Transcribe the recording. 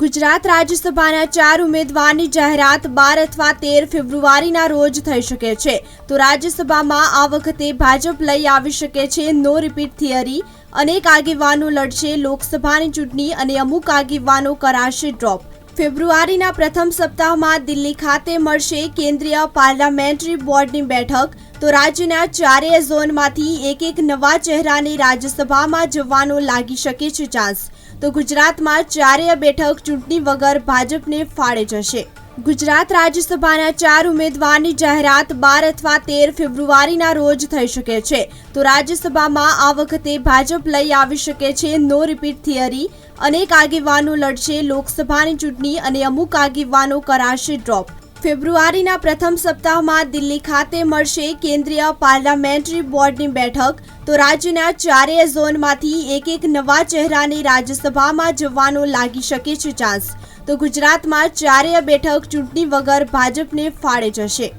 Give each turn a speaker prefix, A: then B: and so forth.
A: ગુજરાત રાજ્યસભાના ચાર ઉમેદવારની જાહેરાત બાર અથવા તેર ફેબ્રુઆરીના રોજ થઈ શકે છે. તો રાજ્યસભામાં આ વખતે ભાજપ લઈ આવી શકે છે નો રિપીટ થિયરી. અનેક આગેવાનો લડશે લોકસભાની ચૂંટણી અને અમુક આગેવાનો કરાશે ડ્રોપ. ફેબ્રુઆરીના પ્રથમ સપ્તાહમાં દિલ્હી ખાતે મળશે કેન્દ્રીય પાર્લામેન્ટરી બોર્ડની બેઠક. તો રાજ્યના ચારેય ઝોનમાંથી એક એક નવા ચહેરાને રાજ્યસભામાં જવાનો લાગી શકે છે ચાન્સ. તો ગુજરાતમાં ચારેય બેઠક ચૂંટણી વગર ભાજપને ફાળે જશે. ગુજરાત રાજ્યસભાના ચાર ઉમેદવારની જાહેરાત બાર અથવા તેર ફેબ્રુઆરીના રોજ થઈ શકે છે. તો રાજ્યસભામાં આ વખતે ભાજપ લઈ આવી શકે છે નો રિપીટ થિયરી. અનેક આગેવાનો લડશે લોકસભાની ચૂંટણી અને અમુક આગેવાનો કરાશે ડ્રોપ. ફેબ્રુઆરીના પ્રથમ સપ્તાહમાં દિલ્હી ખાતે મળશે કેન્દ્રીય પાર્લામેન્ટરી બોર્ડની બેઠક. તો રાજ્યના ચારેય ઝોનમાંથી એક એક નવા ચહેરાને રાજ્યસભામાં જવાનો લાગી શકે છે ચાન્સ. તો ગુજરાતમાં ચારેય બેઠક ચૂંટણી વગર ભાજપને ફાળે જશે.